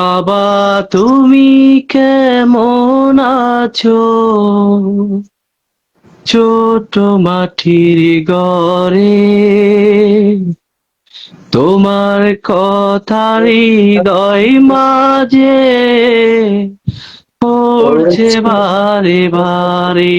বাবা তুমি কেমন আছো? ছোট মাটির গড়ে তোমার কথার হৃদয় মাঝে পড়ছে বারে বারে।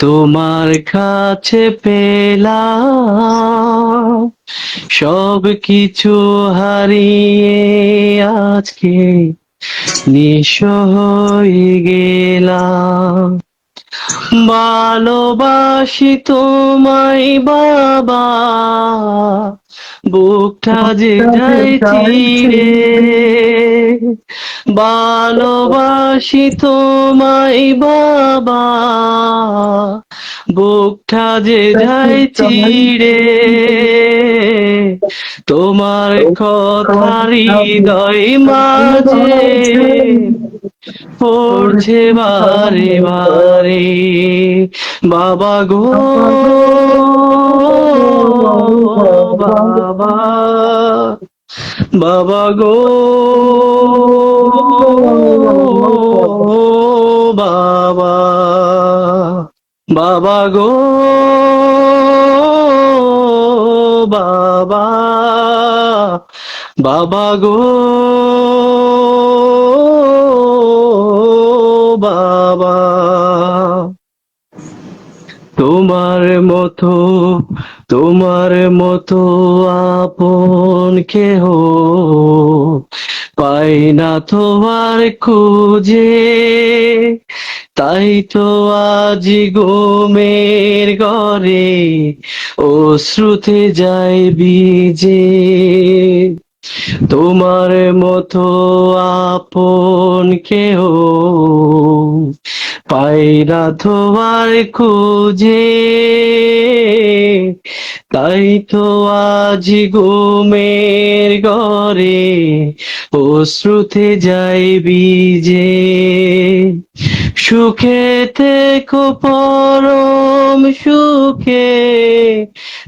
তোমার কাছে পেলাম সব কিছু হারিয়ে আজকে নিঃস্ব হয়ে গেলাম। ভালোবাসি তোমায় বাবা বুকটা যে চিড়ে ভালোবাসি তোমায় বাবা। বুকটা যে যাই চিড়ে তোমার কথার হৃদয় মাঝে পড়ছে বারে বারে। বাবা গো বাবা। বাবা গো বাবা বাবা গো বাবা বাবা গো বাবা। তোমার মতো তোমার মতো কেহ পাই না তোমার খুঁজে। তাই তো আজ গোমের ঘরে ও শ্রুতে যায় বিজে। তোমার মতো আপন কেহ পাই না তোমার খুঁজে। তাই তো আজ ঘুমের ঘরে ও শ্রুতে যাই বিজে সুখে থেকো পরম সুখে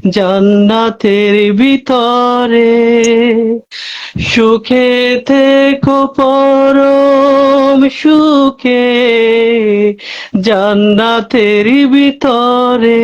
জান্নাতের ভিতরে। সুখে থেকো পরম সুখে জান্নাতের ভিতরে।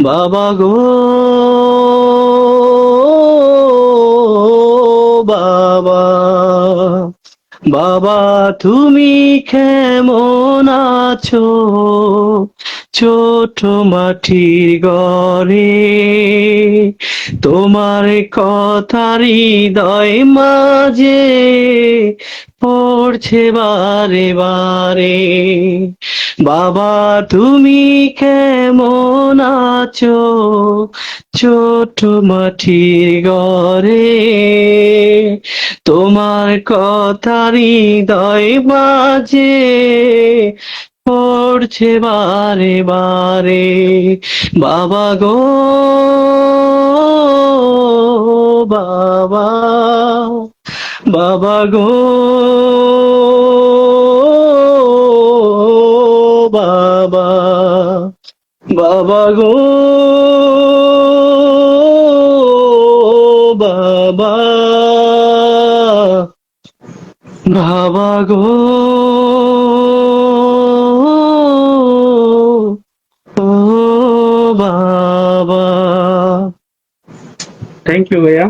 বাবা গো, বাবা। বাবা, তুমি কেমন আছো? ছোট মাটির গড়ে, তোমার কথা হৃদয় মাঝে পড়ছে বারে বারে। বাবা, তুমি কেমন আছো? ছোট মাটির ঘরে তোমার কথা হৃদয় মাঝে পড়ছে বারে বারে। বাবা গো, বাবা বাবা গো। বাবা গো বাবা। বাবা গো ও বাবা। থ্যাংক ইউ ভাইয়া।